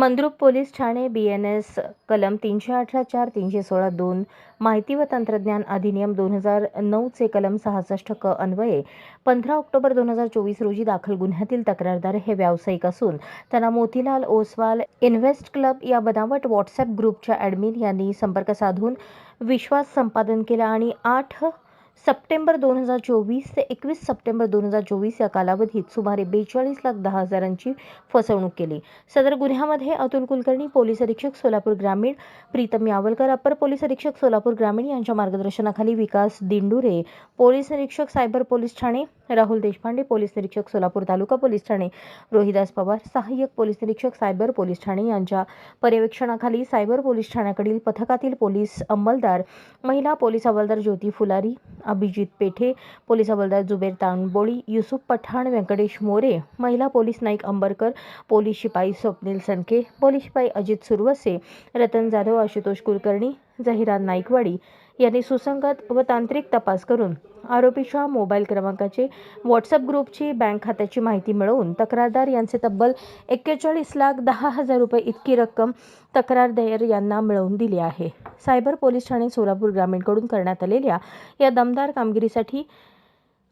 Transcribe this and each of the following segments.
Mandrup police ठाणे B N S कलम तीनशे अठरा चार तीनशे सोळा दोन माहिती व तंत्रज्ञान अधिनियम दोन हजार नऊचे कलम सहासष्ट क अन्वये पंधरा ऑक्टोबर दोन हजार चोवीस रोजी दाखल गुन्ह्यातील तक्रारदार हे व्यावसायिक असून त्यांना मोतीलाल ओसवाल इन्व्हेस्ट क्लब या बनावट व्हॉट्सॲप ग्रुपच्या ॲडमिन यांनी संपर्क साधून विश्वास संपादन केला आणि आठ सप्टेंबर दोन हजार चोवीस ते एकवीस सप्टेंबर दोन हजार चोवीस या कालावधीत सुमारे बेचाळीस लाख दहा हजारांची फसवणूक केली. सदर गुन्ह्यामध्ये अतुल कुलकर्णी पोलीस अधीक्षक सोलापूर ग्रामीण प्रीतम यावलकर अपर पोलीस अधीक्षक सोलापूर ग्रामीण यांच्या मार्गदर्शनाखाली विकास दिंडुरे पोलीस निरीक्षक सायबर पोलीस ठाणे राहुल देशपांडे पोलीस निरीक्षक सोलापूर तालुका पोलीस ठाणे रोहिदास पवार सहाय्यक पोलीस निरीक्षक सायबर पोलीस ठाणे यांच्या पर्यवेक्षणाखाली सायबर पोलीस ठाण्याकडील पथकातील पोलीस अंमलदार महिला पोलीस हवालदार ज्योती फुलारी अभिजित पेठे पोलीस हवालदार जुबेर तांबोळी युसुफ पठाण व्यंकटेश मोरे महिला पोलीस नाईक अंबरकर पोलीस शिपाई स्वप्नील सनके पोलीस शिपाई अजित सुरवसे रतन जाधव आशुतोष कुलकर्णी जहिरा नाईकवाडी यांनी सुसंगत व तांत्रिक तपास करून आरोपीच्या मोबाईल क्रमांकाचे व्हॉट्सअप ग्रुपची बँक खात्याची माहिती मिळवून तक्रारदार यांचे तब्बल एक्केचाळीस लाख दहा हजार रुपये इतकी रक्कम तक्रारदार यांना मिळवून दिली आहे. सायबर पोलीस ठाणे सोलापूर ग्रामीणकडून करण्यात आलेल्या या दमदार कामगिरीसाठी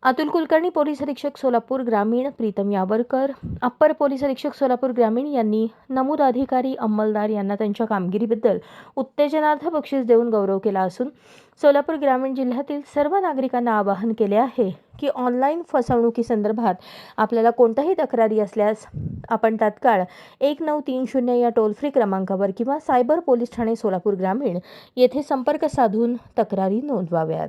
अतुल कुलकर्णी पोलीस अधीक्षक सोलापूर ग्रामीण प्रीतम यावरकर. अप्पर पोलीस अधीक्षक सोलापूर ग्रामीण यांनी नमूद अधिकारी अंमलदार यांना त्यांच्या कामगिरीबद्दल उत्तेजनार्थ बक्षीस देऊन गौरव केला असून सोलापूर ग्रामीण जिल्ह्यातील सर्व नागरिकांना आवाहन केले आहे की ऑनलाईन फसवणुकीसंदर्भात आपल्याला कोणत्याही तक्रारी असल्यास आपण तात्काळ एक नऊ तीन शून्य या टोल फ्री क्रमांकावर किंवा सायबर पोलीस ठाणे सोलापूर ग्रामीण येथे संपर्क साधून तक्रारी नोंदवाव्यात.